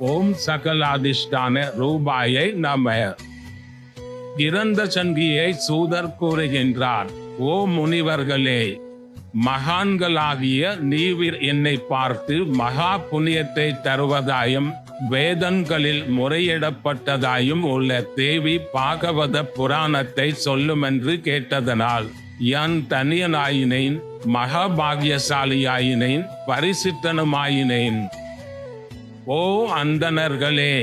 ஓம் சகலாதிஷ்டான ரூபாயை நம. இறந்த சங்கியை சூதர் கூறுகின்றார் ஓ முனிவர்களே மகான்களாகிய நீவிர் என்னை பார்த்து மகா புண்ணியத்தை தருவதாயும் வேதங்களில் முறையிடப்பட்டதாயும் உள்ள தேவி பாகவத புராணத்தை சொல்லுமென்று கேட்டதனால் என் தனியனாயினேன் மகாபாகியசாலியாயினேன் பரிசித்தனுமாயினேன். ஓ அந்தணர்களே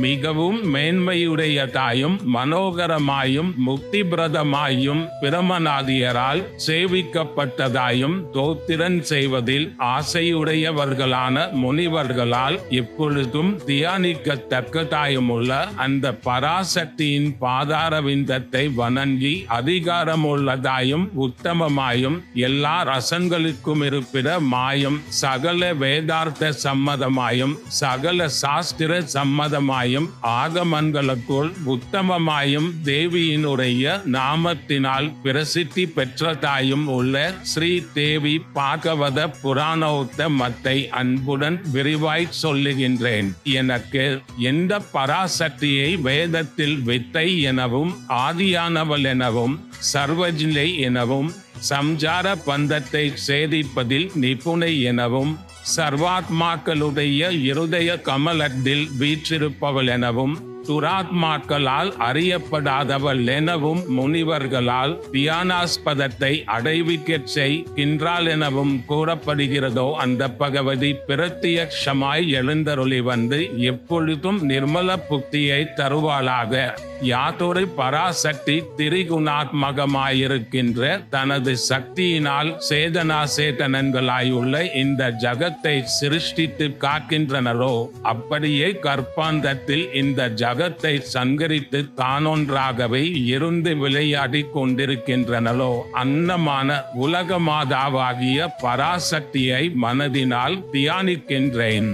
மிகவும் மேன்மையுடையதாயும் மனோகரமாயும் முக்திபிரதமாயும் பிரமநாதியரால் சேவிக்கப்பட்டதாயும் தோத்திரன் செய்வதில் ஆசையுடையவர்களான முனிவர்களால் எப்பொழுதும் தியானிக்கத்தக்கதாயுமுள்ள அந்த பராசக்தியின் பாதாரவிந்தத்தை வணங்கி அதிகாரமுள்ளதாயும் உத்தமமாயும் எல்லா ரசங்களுக்கும் இருப்பிட மாயும் சகல வேதார்த்த சம்மதமாயும் சகல சாஸ்திர சம்மதமாயும் ஆகமன்களுக்குள் உத்தமமாயும் தேவியினுடைய நாமத்தினால் பிரசித்தி பெற்றதாயும் உள்ள ஸ்ரீ தேவி பாகவத புராணோத்தமத்தை அன்புடன் விரிவாய் சொல்லுகின்றேன். எனக்கு எந்த பராசக்தியை வேதத்தில் வித்தை எனவும் ஆதியானவள் எனவும் சர்வஜிலை எனவும் சம்சார பந்தத்தை சேதிப்பதில் நிபுணை எனவும் சர்வாத்மாக்களுடைய இருதய கமலத்தில் வீற்றிருப்பவள் எனவும் துராத்மாக்களால் அறியப்படாதவள் எனவும் முனிவர்களால் தியானாஸ்பதத்தை அடைவிக்கச் செய்கின்றாள் எனவும் கூறப்படுகிறதோ அந்த பகவதி பிரத்யக்ஷமாய் எழுந்தருளி வந்து எப்பொழுதும் நிர்மல புக்தியை தருவாளாக. யாதொரு பராசக்தி திரிகுணாத்மகமாயிருக்கின்ற தனது சக்தியினால் சேதனா சேதனன்களாயுள்ள இந்த ஜகத்தை சிருஷ்டித்து காக்கின்றனரோ அப்படியே கற்பாந்தத்தில் இந்த ஜகத்தை சங்கரித்து தானொன்றாகவே இருந்து விளையாடி கொண்டிருக்கின்றனரோ அன்னமான உலக மாதாவாகிய பராசக்தியை மனதினால் தியானிக்கின்றேன்.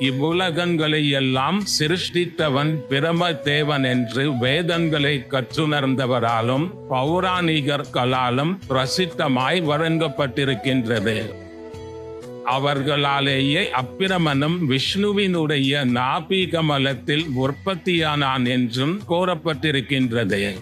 இவ்வுலகங்களை எல்லாம் சிருஷ்டித்தவன் பிரம தேவன் என்று வேதங்களை கற்றுணர்ந்தவராலும் பௌராணிகர்களாலும் பிரசித்தமாய் வழங்கப்பட்டிருக்கின்றது. அவர்களாலேயே அப்பிரமனும் விஷ்ணுவினுடைய நாபிகமலத்தில் உற்பத்தியானான் என்றும் கூறப்பட்டிருக்கின்றது.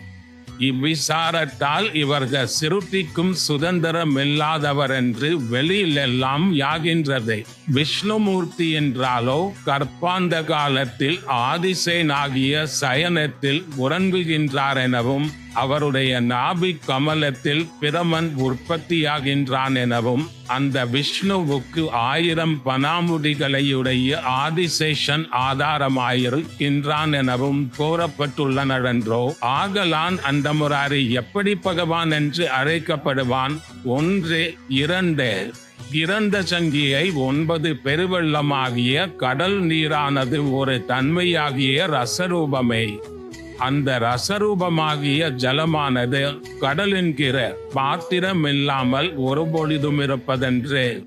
இவ்விசாரத்தால் இவர்கள் சிறுத்திக்கும் சுதந்திரம் இல்லாதவர் என்று வெளியிலெல்லாம் யாகின்றது. விஷ்ணுமூர்த்தி என்றாலோ கற்பாந்த காலத்தில் ஆதிசேனாகிய சயனத்தில் உறங்குகின்றார் எனவும் அவருடைய நாபி கமலத்தில் பிரமன் உற்பத்தியாகின்றான் எனவும் அந்த விஷ்ணுவுக்கு ஆயிரம் பனாமுடிகளையுடைய ஆதிசேஷன் ஆதாரமாயிருக்கின்றான் எனவும் கூறப்பட்டுள்ளனரென்றோ ஆகலான் அந்த முராரி எப்படி பகவான் என்று அழைக்கப்படுவான்? ஒன்று இரண்டு. இறந்த சங்கியை ஒன்பது பெருவெள்ளமாகிய கடல் நீரானது ஒரு தன்மையாகிய ரசரூபமே. அந்த ரசரூபமாகிய ஜலமானது கடலின்கிற பாத்திரம் இல்லாமல் ஒருபொழுதும் இருப்பதென்று.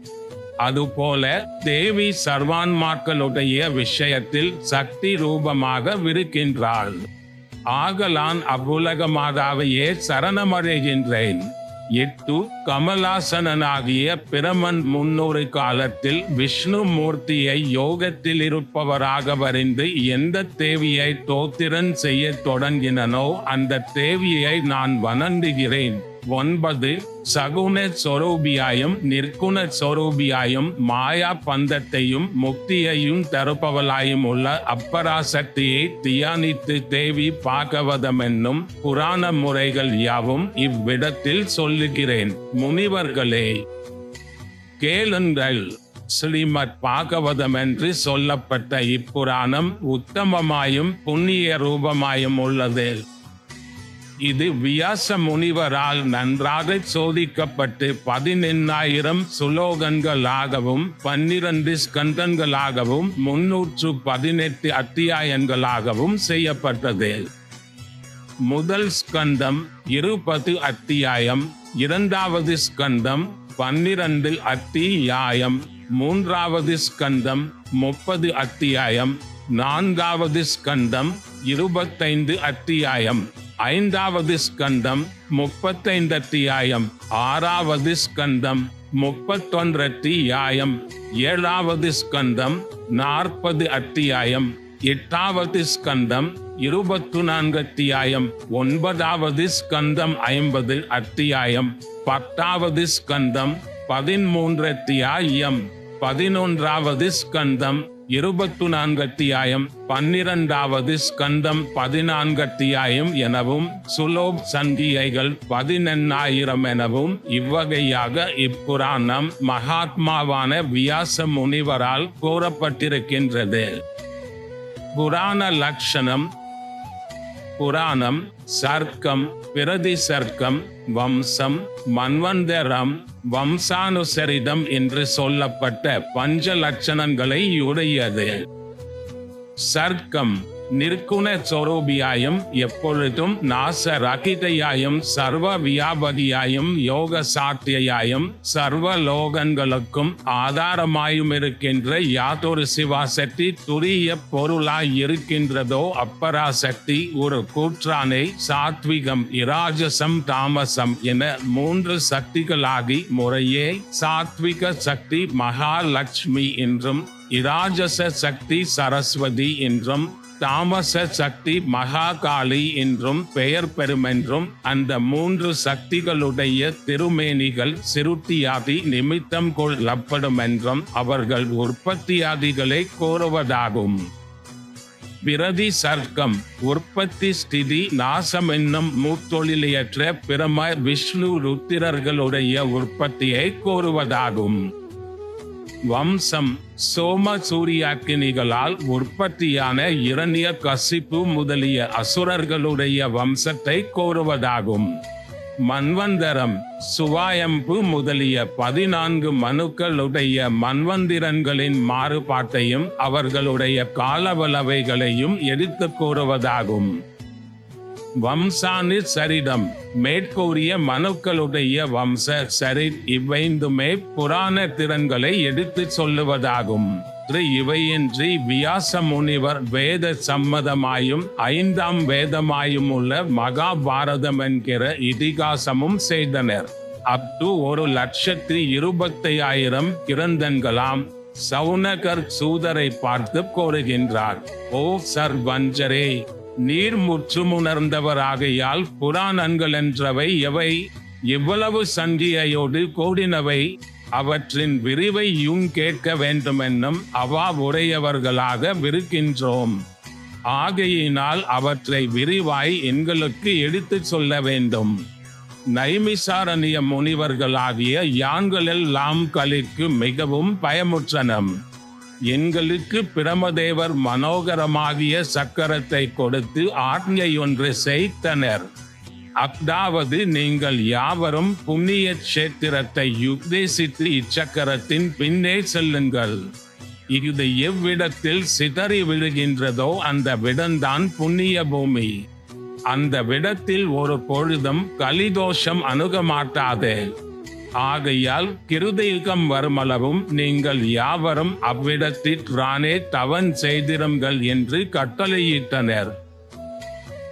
அதுபோல தேவி சர்வான்மாக்களுடைய விஷயத்தில் சக்தி ரூபமாக விருக்கின்றாள். ஆகலான் அவ்வுலக மாதாவையே சரணமடைகின்றேன். எட்டு கமலாசனாகிய பிரமன் முன்னொரு காலத்தில் விஷ்ணு மூர்த்தியை யோகத்தில் இருப்பவராக வரிந்து எந்த தேவியை தோத்திரன் செய்ய தொடங்கினனோ அந்த தேவியை நான் வணங்குகிறேன். ஒன்பது சகுன சொரூபியாயும் நிற்குண சொரூபியாயும் மாயா பந்தத்தையும் முக்தியையும் தருப்பவளாயும் உள்ள அப்பராசக்தியை தியானித்து தேவி பாகவதமென்னும் புராண முறைகள் யாவும் இவ்விடத்தில் சொல்லுகிறேன். முனிவர்களே கேளுங்கள். ஸ்ரீமத் பாகவதம் என்று சொல்லப்பட்ட இப்புராணம் உத்தமமாயும் புண்ணிய ரூபமாயும் உள்ளது. இது வியாச முனிவரால் நன்றாக சோதிக்கப்பட்டு பதினெண்ணாயிரம் சுலோகன்களாகவும் பன்னிரண்டு ஸ்கந்தங்களாகவும் முன்னூற்று பதினெட்டு அத்தியாயங்களாகவும் செய்யப்பட்டது. முதல் ஸ்கந்தம் இருபது அத்தியாயம் இரண்டாவது ஸ்கந்தம் பன்னிரண்டு அத்தியாயம் மூன்றாவது ஸ்கந்தம் முப்பது அத்தியாயம் நான்காவது ஸ்கந்தம் இருபத்தைந்து அத்தியாயம். ஐந்தாவது ஸ்கந்தம் முப்பத்தைந்து அத்தியாயம் ஆறாவது ஸ்கந்தம் முப்பத்தொன்று அத்தியாயம் ஏழாவது ஸ்கந்தம் நாற்பது அத்தியாயம். எட்டாவது ஸ்கந்தம் இருபத்து நான்கு அத்தியாயம் ஒன்பதாவது ஸ்கந்தம் ஐம்பது அத்தியாயம். பத்தாவது ஸ்கந்தம் பதிமூன்று அத்தியாயம் பதினொன்றாவது ஸ்கந்தம் இருபத்து நான்கு அத்தியாயம் பன்னிரண்டாவது ஸ்கந்தம் பதினான்கு அத்தியாயம் எனவும் சுலோப் சங்கிகைகள் பதினெண்ணாயிரம் எனவும் இவ்வகையாக இப்புராணம் மகாத்மாவான வியாச முனிவரால் கூறப்பட்டிருக்கின்றது. புராண லட்சணம் புராணம் சர்க்கம் பிரதி சர்க்கம் வம்சம் மன்வந்தரம் வம்சானுசரிதம் என்று சொல்லப்பட்ட பஞ்ச லட்சணங்களை உடையது. சர்க்கம் நிற்குண சொரூபியாயும் எப்பொழுதும் நாச ரகிதையாயும் சர்வ வியாபதியாயும் யோக சாத்தியாயும் சர்வ லோகங்களுக்கும் ஆதாரமாயும் இருக்கின்ற யாதொரு சிவாசக்தி துரிய பொருளாய் இருக்கின்றதோ அப்பராசக்தி ஒரு கூற்றானை சாத்விகம் இராஜசம் தாமசம் என மூன்று சக்திகளாகி முறையே சாத்விக சக்தி மகாலட்சுமி என்றும் இராஜச சக்தி சரஸ்வதி என்றும் தாமச சக்தி மகாகாளி என்றும் பெயர் பெறுமென்றும் அந்த மூன்று சக்திகளுடைய திருமேனிகள் சிருட்டியாதி நிமித்தம் கொள்ளப்படும் என்றும் அவர்கள் உற்பத்தியாதிகளை கோருவதாகும் பிரதி சர்க்கம் உற்பத்தி ஸ்திதி நாசம் என்னும் மூத்தொழிலையற்ற பிரம விஷ்ணு ருத்திரர்களுடைய உற்பத்தியை கோருவதாகும் வம்சம் சோம சூரியாக்கினிகளால் உற்பத்தியான இரணிய கசிப்பு முதலிய அசுரர்களுடைய வம்சத்தை கோருவதாகும். மன்வந்தரம் சுவாயம்பு முதலிய பதினான்கு மனுக்களுடைய மன்வந்திரன்களின் மாறுபாட்டையும் அவர்களுடைய காலவளவைகளையும் எடுத்து கூறுவதாகும். வம்சானி சரிடம் மேற்கூறிய மனுக்களுடைய வம்ச சரி இவைந்துமே புராண திறன்களை எடுத்து சொல்லுவதாகும். இவையின்றி வியாச முனிவர் வேத சம்மதமாயும் ஐந்தாம் வேதமாயும் உள்ள மகாபாரதம் என்கிற இதிகாசமும் செய்தனர். அப்டு ஒரு லட்சத்தி இருபத்தையாயிரம் கிரந்தன்களாம் சவுனகர் சூதரை பார்த்து கோருகின்றார். ஓ சர் வஞ்சரே நீர் முற்றும் உணர்ந்தவராகையால் புராணங்கள் என்றவை எவை? இவ்வளவு சங்கியையோடு கூடினவை? அவற்றின் விரிவையும் கேட்க வேண்டுமென்னும் அவா உடையவர்களாக விருக்கின்றோம். ஆகையினால் அவற்றை விரிவாய் எங்களுக்கு எடுத்துச் சொல்ல வேண்டும். நைமிசாரணிய முனிவர்களாகிய யான்களெல்லாம் கலிக்கு மிகவும் பயமுற்றனம். எங்களுக்கு பிரமதேவர் மனோகரமாகிய சக்கரத்தை கொடுத்து ஆజ్ఞை ஒன்று செய்தனர். அதாவது நீங்கள் யாவரும் புண்ணிய கஷேத்திரத்தை உத்தேசித்து இச்சக்கரத்தின் பின்னே செல்லுங்கள். இது எவ்விடத்தில் சிதறி விழுகின்றதோ அந்த விடம்தான் புண்ணிய பூமி. அந்த விடத்தில் ஒரு பொழுதும் கலிதோஷம் அணுக மாட்டாதே ஆகையால் கிருதயுகம் வருமளவும் நீங்கள் யாவரும் அவ்விடத்தில் ரானே தவன் செய்திருங்கள் என்று கட்டளையிட்டனர்.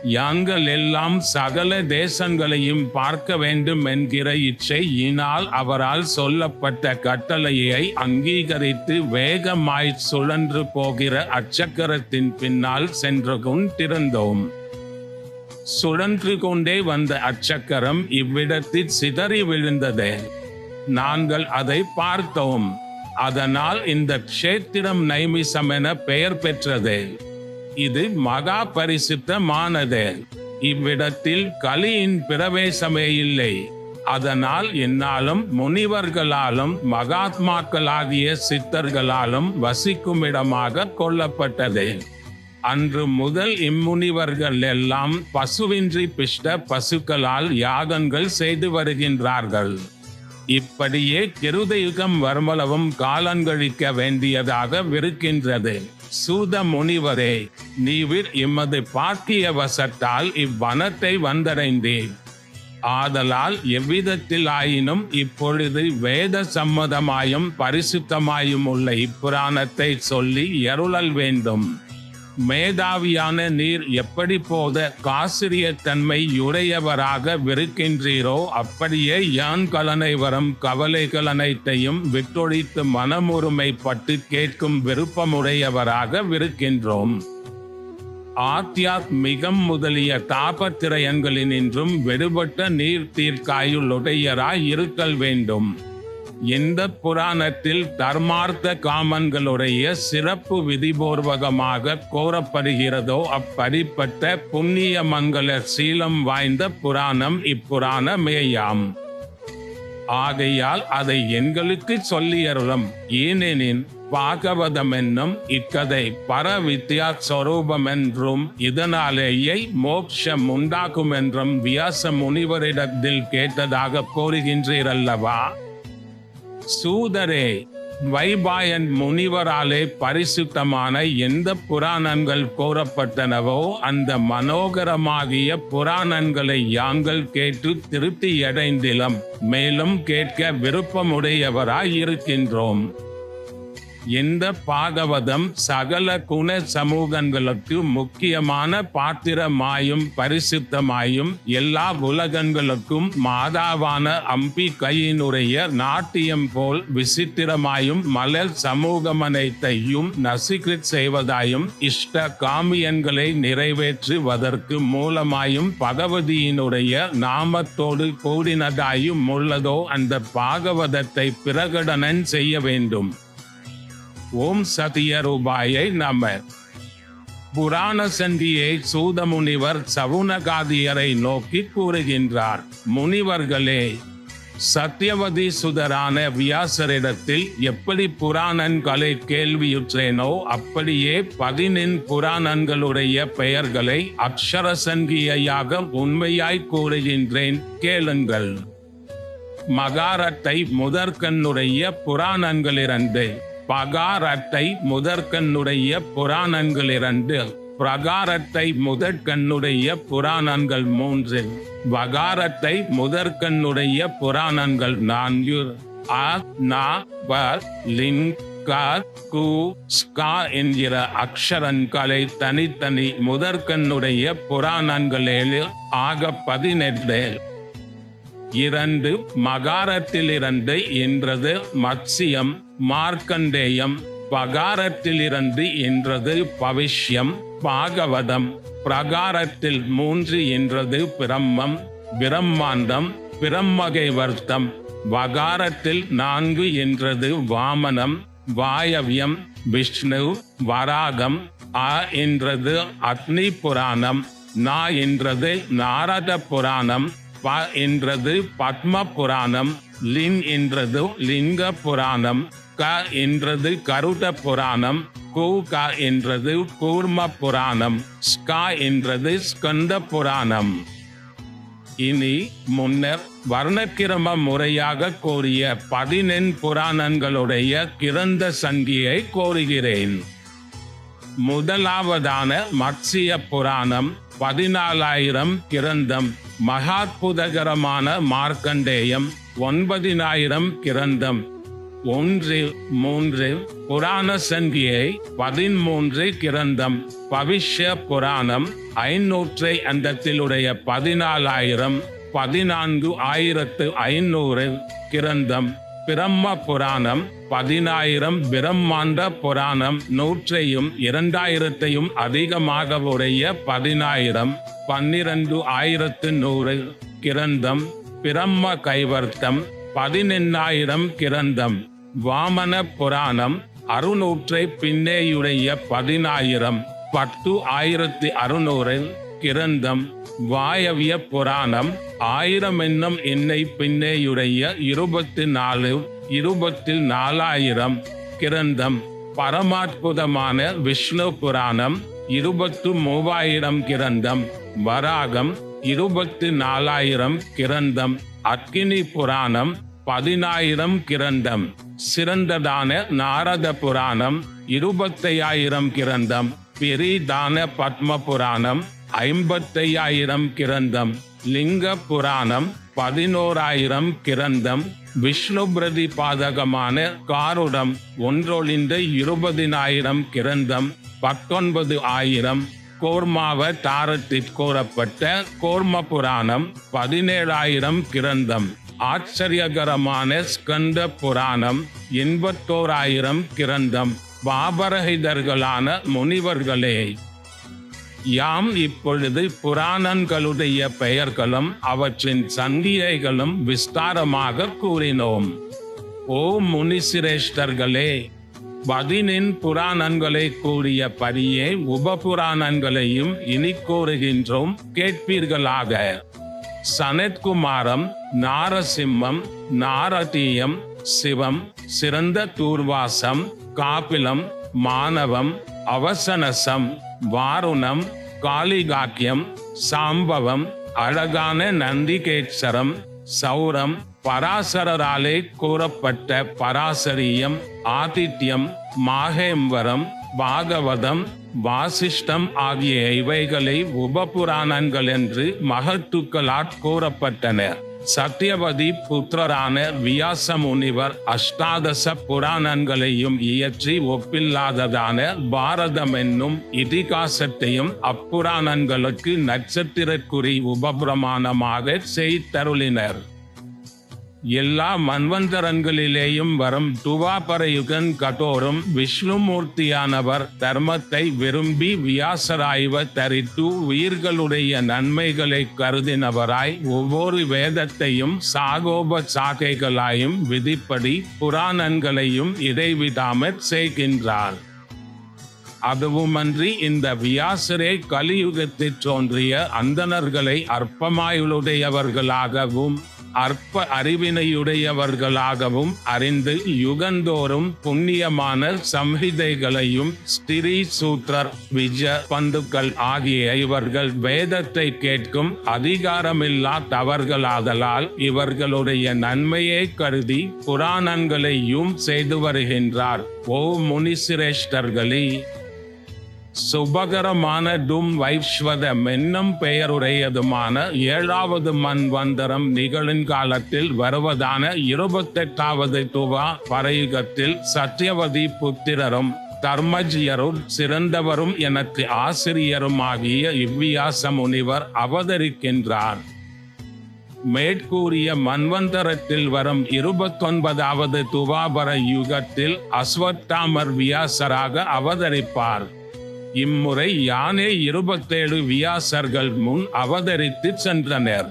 யாங்கள் எல்லாம் சகல தேசங்களையும் பார்க்க வேண்டும் என்கிற இச்சையினால் அவரால் சொல்லப்பட்ட கட்டளையை அங்கீகரித்து வேகமாய் சுழன்று போகிற அச்சக்கரத்தின் பின்னால் சென்று கொண்டிருந்தோம் சுழன்று கொண்டே வந்த அச்சக்கரம் இவ்விடத்தில் சிதறி விழுந்தது. நாங்கள் அதை பார்த்தோம். அதனால் இந்த க்ஷேத்திரம் நைமிசம் என பெயர் பெற்றது. இது மகா பரிசுத்தமானது. இவ்விடத்தில் கலியின் பிரவேசமே இல்லை. அதனால் என்னாலும் முனிவர்களாலும் மகாத்மாக்களாகிய சித்தர்களாலும் வசிக்கும் இடமாக கொள்ளப்பட்டது. அன்று முதல் இம்முனிவர்கள் எல்லாம் பசுவின்றி பிஷ்ட பசுக்களால் யாகங்கள் செய்து வருகின்றார்கள். இப்படியே கிருதயுகம் வருமளவும் காலங்கழிக்க வேண்டியதாக விருக்கின்றது. சூத முனிவரே நீவிர் எமது பாக்கிய வசத்தால் இவ்வனத்தை வந்தடைந்தேன் ஆதலால் எவ்விதத்தில் ஆயினும் இப்பொழுது வேத சம்மதமாயும் பரிசுத்தமாயும் உள்ள இப்புராணத்தை சொல்லி எருளல் வேண்டும். மேதாவியான நீர் எப்படி போத காசிரியத்தன்மை உடையவராக விருக்கின்றீரோ அப்படியே யான் கலனை வரும் கவலைகள் அனைத்தையும் விட்டொழித்து மனமுரிமைப்பட்டு கேட்கும் விருப்பமுடையவராக விருக்கின்றோம் ஆத்தியாத்மிகம் முதலிய தாபத்திரயன்களினின்றும் விடுபட்ட நீர் தீர்க்காயுளுடையராய் இருத்தல் வேண்டும். இந்த புராணத்தில் தர்மார்த்த காமன்களுடைய சிறப்பு விதிபூர்வகமாக கோரப்படுகிறதோ அப்படிப்பட்ட புண்ணிய மங்கள சீலம் வாய்ந்த புராணம் இப்புராணமேயாம். ஆகையால் அதை எங்களுக்கு சொல்லியருளும். ஏனெனின் பாகவதம் என்னும் இக்கதை பர வித்யா சொரூபம் என்றும் இதனாலேயே மோட்சம் உண்டாகும் என்றும் வியாச முனிவரிடத்தில் கேட்டதாக கூறுகின்றீரல்லவா? சூதரே வைபாயன் முனிவராலே பரிசுத்தமான எந்த புராணங்கள் கோரப்பட்டனவோ அந்த மனோகரமாகிய புராணங்களை யாங்கள் கேட்டு திருப்தி அடைந்திலம் மேலும் கேட்க விருப்பமுடையவராய் இந்த பாகவதம் சகல குண சமூகங்களுக்கு முக்கியமான பாத்திரமாயும் பரிசுத்தமாயும் எல்லா உலகங்களுக்கும் மாதாவான அம்பிகையினுடைய நாட்டியம் போல் விசித்திரமாயும் மலர் சமூகம் அனைத்தையும் நசிகிரித் செய்வதாயும் இஷ்ட காமியன்களை நிறைவேற்றுவதற்கு மூலமாயும் பகவதியினுடைய நாமத்தோடு கூடினதாயும் உள்ளதோ அந்த பாகவதத்தை பிரகடனம் செய்ய வேண்டும். ஓம் சத்திய ரூபாயை நம்ம புராண சந்தியை சூத முனிவர் சவுனகாதியரை நோக்கி கூறுகின்றார். முனிவர்களே சத்தியவதி சுதரான வியாசரிடத்தில் எப்படி புராணங்களை கேள்வியுற்றேனோ அப்படியே பதினின் புராணங்களுடைய பெயர்களை அக்ஷர சங்கியாக உண்மையாய் கூறுகின்றேன் கேளுங்கள். மகாரத்தை முதற்கண்ணுடைய புராணங்களிரண்டு. பகாரத்தை முதற்கண்ணுடைய புராணங்களிரண்டு பிரகாரத்தை முதற்கண்ணுடைய புராணங்கள் மூன்று. வகாரத்தை முதற்கண்ணுடைய புராணங்கள் நான்கு. அ நா வ லிங் க கு ஸ்கா என்கிற அக்ஷரன்களை தனித்தனி முதற்கண்ணுடைய புராணங்கள் ஏழு ஆக பதினெட்டு. இரண்டு மகாரத்திலிருந்து என்றது மத்சியம் மார்க்கண்டேயம் பகாரத்திலிருந்து என்றது பவிஷ்யம் பாகவதம் பிரகாரத்தில் மூன்று என்றது பிரம்மம் பிரம்மாண்டம் பிரம்மகை வர்த்தம் வகாரத்தில் நான்கு என்றது வாமனம் வாயவியம் விஷ்ணு வராகம் அ என்றது அக்னி புராணம் நா என்றது நாரத புராணம் ப என்றது பத்ம புராணம் லின் என்றது லிங்க புராணம் க என்றது கருட புராணம் கு க என்றது கூர்ம புராணம் ஸ்கா என்றது ஸ்கந்த புராணம். இனி முன்னர் வர்ணக்கிரம முறையாக கோரிய பதினெண் புராணங்களுடைய கிரந்த சங்கியை கோருகிறேன். முதலாவதான மத்சிய புராணம் பதினாலாயிரம் கிரந்தம் மகாத்புதகரமான மார்க்கண்டேயம் ஒன்பதினாயிரம் கிரந்தம் ஒன்று மூன்று புராண சங்கியை பதிமூன்று கிரந்தம். பவிஷ்ய புராணம் ஐநூற்றை அந்தத்திலுடைய பதினாலாயிரம் பதினான்கு ஆயிரத்து ஐநூறு கிரந்தம். பிரம்ம புராணம் பதினாயிரம் பிரம்மாண்ட புராணம் நூற்றையும் இரண்டாயிரத்தையும் அதிகமாக உடைய பதினாயிரம் பன்னிரண்டு ஆயிரத்து நூறு கிரந்தம். பிரம்ம கைவர்த்தம் பதினெண்ணாயிரம் கிரந்தம். வாமன புராணம் அறுநூற்றை பின்னேயுடைய பதினாயிரம். பத்து ஆயிரத்தி அறுநூறு கிரந்தம் வாயவிய புராணம் ஆயிரம் என்னும் எண்ணெய் பின்னேயுடைய இருபத்தி நாலு இருபத்தி நாலாயிரம் கிரந்தம் பரமாத்புதமான விஷ்ணு புராணம் இருபத்து மூவாயிரம் கிரந்தம். வராகம் இருபத்தி நாலாயிரம் கிரந்தம். அக்கினி புராணம் பதினாயிரம் கிரந்தம். சிறந்ததான நாரத புராணம் இருபத்தையாயிரம் கிரந்தம். பெரிதான பத்ம புராணம் ஐம்பத்தையாயிரம் கிரந்தம். லிங்க புராணம் பதினோராயிரம் கிரந்தம். விஷ்ணு பிரதிபாதகமான காருடம் ஒன்றொழிந்த இருபதினாயிரம் கிரந்தம். பத்தொன்பது ஆயிரம். கோர்மாவ தாரத்தில் கூறப்பட்ட கோர்ம புராணம் பதினேழாயிரம் கிரந்தம். ஆச்சரியகரமான ஸ்கந்த புராணம் எண்பத்தோராயிரம் கிரந்தம் பாபரகிதர்களான முனிவர்களே. யாம் இப்பொழுது புராணங்களுடைய பெயர்களும் அவற்றின் சந்தியைகளும் விஸ்தாரமாக கூறினோம். ஓ முனிசிரேஷ்டர்களே பதினின் புராணங்களை கூறிய பரியே உபபுராணங்களையும் இனி கூறுகின்றோம் கேட்பீர்களாக. சனத்குமாரம் நாரசிம்மம் நாரதீயம் சிவம் சிறந்த தூர்வாசம் காபிலம் மாணவம் அவசனசம் வாருணம் காளிகாக்கியம் சாம்பவம் அழகான நந்திகேட்சரம் சௌரம் பராசரராலே கூறப்பட்ட பராசரியம் ஆதித்யம் மாகேம்பரம் பாகவதம் வாசிஷ்டம் ஆகிய இவைகளை உபபுராணங்கள் என்று மகத்துக்களால் கூறப்பட்டன சத்யபதி புத்திரரான வியாச முனிவர் அஷ்டாதச புராணங்களையும் இயற்றி ஒப்பில்லாததான பாரதம் என்னும் இதிகாசத்தையும் அப்புராணங்களுக்கு நட்சத்திரக்குறி உபபிரமாணமாக செய்தருளினர். எல்லா மன்வந்தரன்களிலேயும் வரும் துவாபரயுகன் கட்டோரும் விஷ்ணுமூர்த்தியானவர் தர்மத்தை விரும்பி வியாசராய்வ தரித்து உயிர்களுடைய நன்மைகளை கருதினவராய் ஒவ்வொரு வேதத்தையும் சாகோப சாகைகளாயும் விதிப்படி புராணங்களையும் இடைவிடாமற் செய்கின்றார். அதுவுமன்றி இந்த வியாசரே கலியுகத்தில் தோன்றிய அந்தணர்களை அற்பமாயுளுடையவர்களாகவும் அற்ப அறிவினையுடையவர்களாகவும் அறிந்து யுகந்தோறும் புண்ணியமான சம்ஹிதைகளையும் ஸ்திரீ சூத்ரர் விஜ பந்துக்கள் ஆகிய இவர்கள் வேதத்தை கேட்கும் அதிகாரமில்லா தவறுகளாதலால் இவர்களுடைய நன்மையை கருதி புராணங்களையும் செய்து வருகின்றார். ஓ முனிசிரேஷ்டர்களே சுபகரமான டும் வைஸ்வத மென்னும் பெயருடையதுமான ஏழாவது மன்வந்தரம் நிகழுங்காலத்தில் வருவதான இருபத்தெட்டாவது துவா பரையுகத்தில் சத்யவதி புத்திரரும் தர்மஜியரும் சிறந்தவரும் எனக்கு ஆசிரியருமாகிய இவ்வியாச முனிவர் அவதரிக்கின்றார். மேற்கூறிய மன்வந்தரத்தில் வரும் இருபத்தொன்பதாவது துவாபர யுகத்தில் அஸ்வத்தாமர் வியாசராக அவதரிப்பார். இம்முறை யானே இருபத்தேழு வியாசர்கள் முன் அவதரித்து சென்றனர்.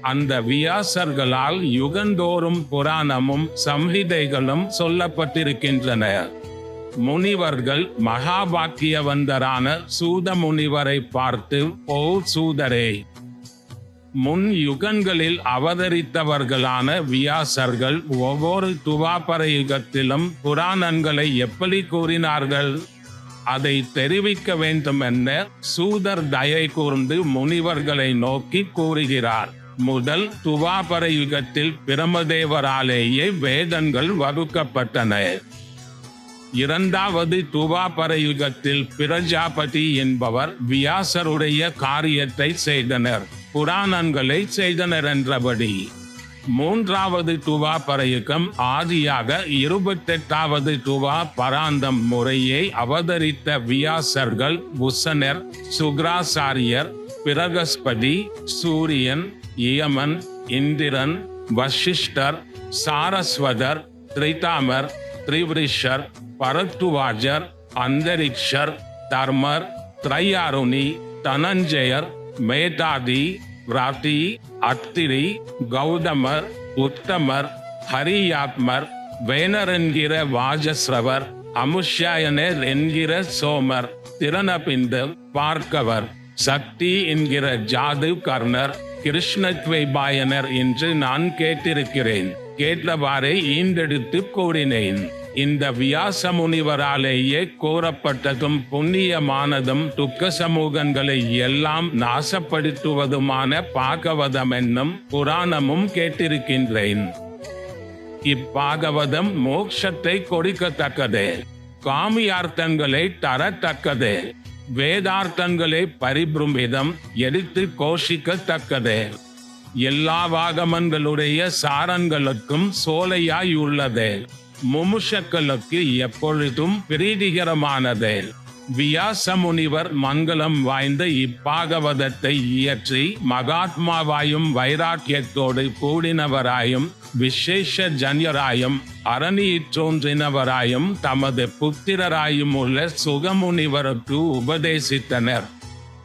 அந்த வியாசர்களால் யுகந்தோறும் புராணமும் சம்ஹிதைகளும் சொல்லப்பட்டிருக்கின்றன. முனிவர்கள் மகாபாக்கியவந்தரான சூத முனிவரை பார்த்து ஓ சூதரே! முன் யுகங்களில் அவதரித்தவர்களான வியாசர்கள் ஒவ்வொரு துவாபர யுகத்திலும் புராணங்களை எப்படி கூறினார்கள்? அதை தெரிவிக்க வேண்டும் என சூதர் தயை கூர்ந்து முனிவர்களை நோக்கி கூறுகிறார். முதல் துவாபர யுகத்தில் பிரமதேவராலேயே வேதங்கள் வகுக்கப்பட்டன. இரண்டாவது துவாபர யுகத்தில் பிரஜாபதி என்பவர் வியாசருடைய காரியத்தை செய்தனர். புராணங்களை செய்தனர் என்றபடி. மூன்றாவது டுவா பர இயக்கம் ஆதியாக இருபத்தெட்டாவது டுவா பராந்தம் முறையை அவதரித்த வியாசர்கள் புசனர் சுக்ராசாரியர் பிரகஸ்பதி சூரியன் இயமன் இந்திரன் வசிஷ்டர் சாரஸ்வதர் திரிதாமர் திரிவிரிஷர் பரத்துவாஜர் அந்தரிக்ஷர் தர்மர் திரையாருணி தனஞ்சயர் மேதாதி ராத்தி அத்திரி கௌதமர் உத்தமர் ஹரியாத்மர் வேனர் என்கிற வாஜஸ்ரவர் அமுஷ்யாயனர் என்கிற சோமர் திறனபிந்து பார்க்கவர் சக்தி என்கிற ஜாது கர்ணர் கிருஷ்ணத்வைபாயனர் என்று நான் கேட்டிருக்கிறேன். கேட்டவாறே ஈண்டெடுத்து கூறினேன். இந்த வியாச முனிவராலேயே கூறப்பட்டதும் புண்ணியமானதும் துக்க சமூகங்களை எல்லாம் நாசப்படுத்துவதுமான பாகவதம் என்னும் புராணமும் கேட்டிருக்கின்றேன். இப்பாகவதம் மோட்சத்தை கொடுக்கத்தக்கது. காமியார்த்தங்களை தரத்தக்கது. வேதார்த்தங்களை பரிபிரமிதம் எடுத்து கோஷிக்கத்தக்கது. எல்லா வாகமன்களுடைய சாரங்களுக்கும் சோலையாய் உள்ளது முமுஷக்களுக்கு எப்பொழுதும் பிரீதிகரமானது. வியாச முனிவர் மங்களம் வாய்ந்த இப்பாகவதத்தை இயற்றி மகாத்மாவாயும் வைராக்கியத்தோடு கூடினவராயும் விசேஷ ஜன்யராயும் அரணியிற் தோன்றினவராயும் தமது புத்திரராயும் உள்ள சுகமுனிவருக்கு உபதேசித்தனர்.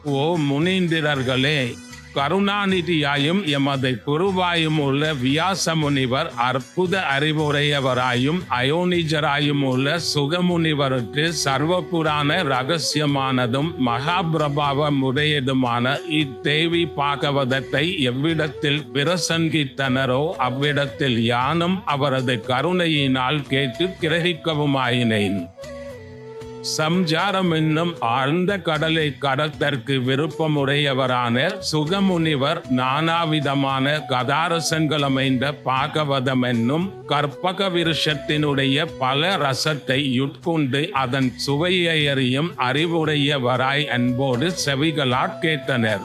ஓ முனீந்திரர்களே! கருணாநிதியாயும் எமது குருவாயும் உள்ள வியாச முனிவர் அற்புத அறிவுரையவராயும் அயோனிஜராயும் உள்ள சுகமுனிவருக்கு சர்வ புராண ரகசியமானதும் மகாபிரபாவ முறையதுமான இத்தேவி பாகவதத்தை எவ்விடத்தில் பிரசங்கித்தனரோ அவ்விடத்தில் யானும் அவரது கருணையினால் கேட்டு கிரகிக்கவுமாயினேன். சம்சாரம் என்னும் ஆழ்ந்த கடலை கடத்தற்கு விருப்பமுடையவரான சுகமுனிவர் நானாவிதமான கதாரசங்கள் அமைந்த பாகவதம் என்னும் கற்பக விருஷத்தினுடைய பல ரசத்தை உட்கொண்டு அதன் சுவையை அறியும் அறிவுடையவராய் அன்போடு செவிகளாற் கேட்டனர்.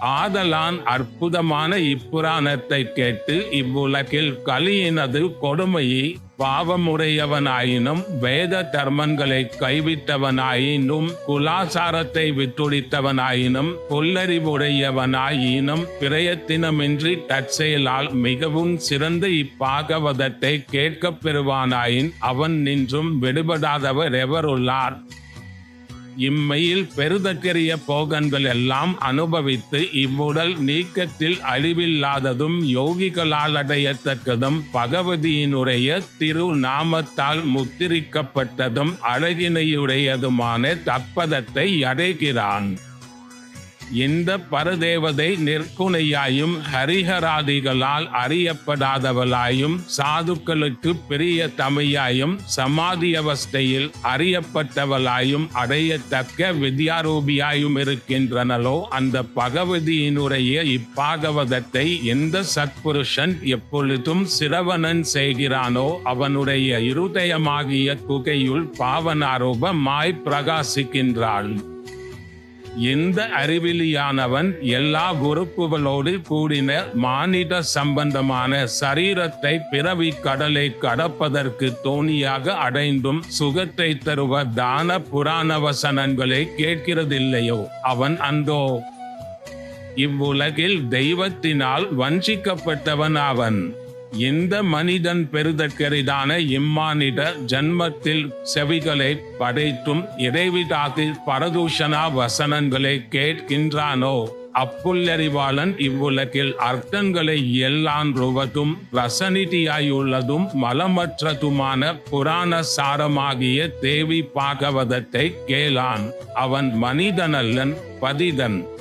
ஆதலான் அற்புதமான இப்புராணத்தை கேட்டு இவ்வுலகில் கலியினது கொடுமையை பாவமுடையவனாயினும் வேத தர்மங்களை கைவிட்டவனாயினும் குலாசாரத்தை விட்டுடித்தவனாயினும் கொல்லறிவுடையவனாயினும் பிரயத்தினமின்றி தற்செயலால் மிகவும் சிறந்த இப்பாகவதத்தை கேட்கப் பெறுவானாயின் அவன் நின்றும் விடுபடாதவர் எவருள்ளார்? இம்மையில் பெருதற்கரிய போகன்கள் எல்லாம் அனுபவித்து இவ்வுடல் நீக்கத்தில் அழிவில்லாததும் யோகிகளால் அடையத்தக்கதும் பகவதியினுடைய திருநாமத்தால் முத்திரிக்கப்பட்டதும் அழகினையுடையதுமான தற்பதத்தை அடைகிறான். இந்த பரதேவதை நிற்குணையாயும் ஹரிஹராதிகளால் அறியப்படாதவளாயும் சாதுக்களுக்கு பெரிய தமையாயும் சமாதி அவஸ்தையில் அறியப்பட்டவளாயும் அடையத்தக்க வித்யாரூபியாயும் இருக்கின்றனலோ அந்த பகவதியினுடைய இப்பாகவதத்தை எந்த சத்புருஷன் எப்பொழுதும் சிரவணன் செய்கிறானோ அவனுடைய இருதயமாகிய குகையுள் பாவனாரூபமாய் பிரகாசிக்கின்றாள். இந்த அறிவிலியானவன் எல்லா உறுப்புகளோடு கூடின மானிட சம்பந்தமான சரீரத்தை பிறவி கடலை கடப்பதற்கு தோணியாக அடைந்தும் சுகத்தை தருவ தான புராண வசனங்களை கேட்கிறதில்லையோ? அவன் அந்தோ இவ்வுலகில் தெய்வத்தினால் வஞ்சிக்கப்பட்டவன் அவன் இந்த மனிதன் பெருதற்கரிதான இம்மானிட ஜன்மத்தில் செவிகளை படைத்தும் இறைவிதாக்கி பரதூஷணா வசனங்களை கேட்கின்றானோ? அப்புல்லறிவாளன் இவ்வுலகில் அர்த்தங்களை எல்லாம் ருவதும் ரசனிதியாயுள்ளதும் மலமற்றதுமான புராண சாரமாகிய தேவி பாகவதத்தை கேளான். அவன் மனிதனல்லன் பதிதன்.